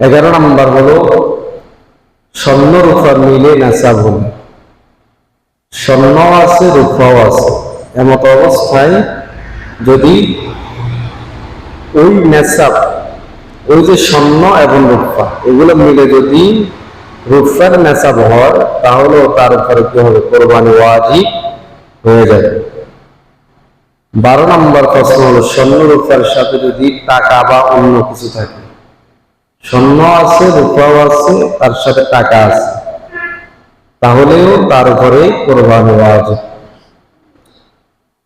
এগারো নম্বর হলো, স্বর্ণ রূপার মিলে নেশাব হল স্বর্ণ আছে, রূপাও আছে। এমত অবস্থায় যদি ওই নেশাব ওই যে স্বর্ণ এবং রূপা, এগুলো মিলে যদি রূপার নেশাব হয় তাহলেও তার উপরে কি হবে? কোরবানি ওয়াজিব হয়ে যাবে। বারো নম্বর প্রশ্ন হলো, স্বর্ণ রূপার সাথে যদি টাকা বা অন্য কিছু থাকে স্বর্ণ আছে, রূপাও আছে, তার সাথে টাকা আছে। তাহলেও তার উপরে কোরবানি ওয়াজিব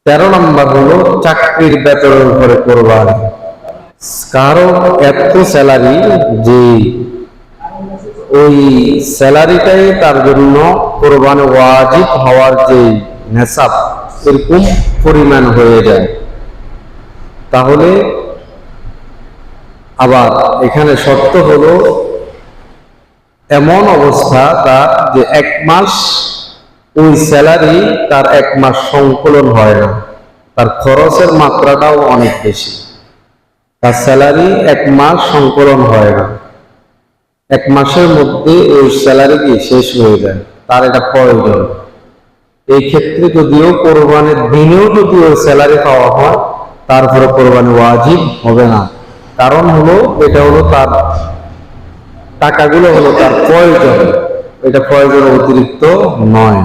তেরো নম্বর হলো চাকরির বেতনের উপরে কোরবানি। কারও এত স্যালারি যে ওই স্যালারিটাই তার জন্য কোরবানি ওয়াজিব হওয়ার যে নেশাব, এরকম পরিমাণ হয়ে যায়। তাহলে আবার এখানে শর্ত হলো এমন অবস্থা তার যে এক মাস ওই স্যালারি তার এক মাস সংকলন হয় না। তার খরচের মাত্রাটাও অনেক বেশি। তার স্যালারি এক মাস সংকলন হয় না। এক মাসের মধ্যে ওই স্যালারি কি শেষ হয়ে যায়। তার এটা প্রয়োজন। এই ক্ষেত্রে যদিও কোরবানির দিনেও যদি ওই স্যালারি পাওয়া হয় তারপরে কোরবানি ওয়াজিব হবে না। কারণ হলো, এটা হলো তার টাকাগুলো হলো তার প্রয়োজন। এটা প্রয়োজন অতিরিক্ত নয়।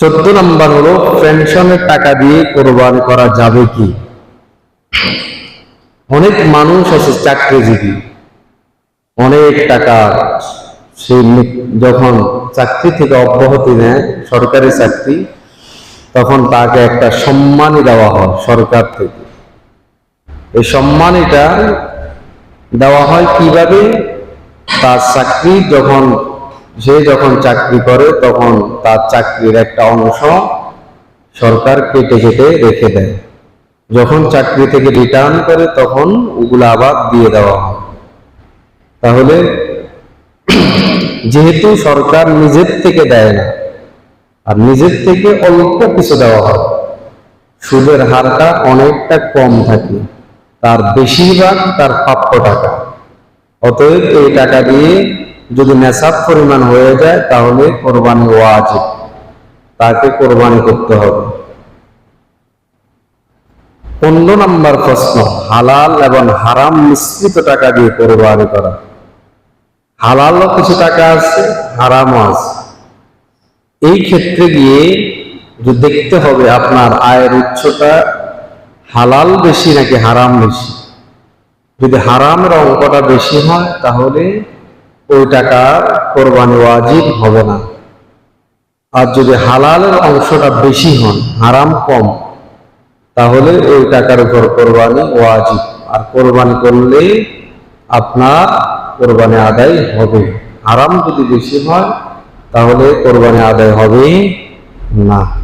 চোদ্দ নম্বর হলো, পেনশনের টাকা দিয়ে কোরবানি করা যাবে কি? অনেক মানুষ আছে চাকরিজীবী। অনেক টাকা সে যখন চাকরি থেকে অব্যাহতি নেয়, সরকারি চাকরি, তখন তাকে একটা সম্মানী দেওয়া হয় সরকার থেকে। এই সম্মান এটা দেওয়া হয় কীভাবে? তার চাকরি যখন, সে যখন চাকরি করে, তখন তার চাকরির একটা অংশ সরকার কেটে কেটে রেখে দেয়। যখন চাকরি থেকে রিটার্ন করে, তখন ওগুলো আবার দিয়ে দেওয়া হয়। তাহলে যেহেতু সরকার নিজের থেকে দেয় না, আর নিজের থেকে অল্প কিছু দেওয়া হয়, সুদের হারটা অনেকটা কম থাকে। তার বেশিরভাগ তার প্রাপ্য টাকা। অতএব এই টাকা দিয়ে যদি নেশাব পরিমাণ হয়ে যায়, তাহলে কোরবানি ওয়াজিব। তাকে কোরবানি করতে হবে। পনেরো নম্বর প্রশ্ন, হালাল এবং হারাম মিশ্রিত টাকা দিয়ে কোরবানি করা। হালালও কিছু টাকা আছে, হারামও আছে। এই ক্ষেত্রে গিয়ে দেখতে হবে আপনার আয়ের উৎসটা হালাল বেশি নাকি হারাম বেশি? যদি হারামের অঙ্কটা বেশি হয়, তাহলে ওই টাকা কোরবানি ওয়াজিব হবে না। আর যদি হালালের অংশটা বেশি হন, হারাম কম, তাহলে ওই টাকার উপর কোরবানি ওয়াজিব। আর কোরবানি করলে আপনার কোরবানি আদায় হবে। হারাম যদি বেশি হয়, তাহলে কোরবানি আদায় হবে না।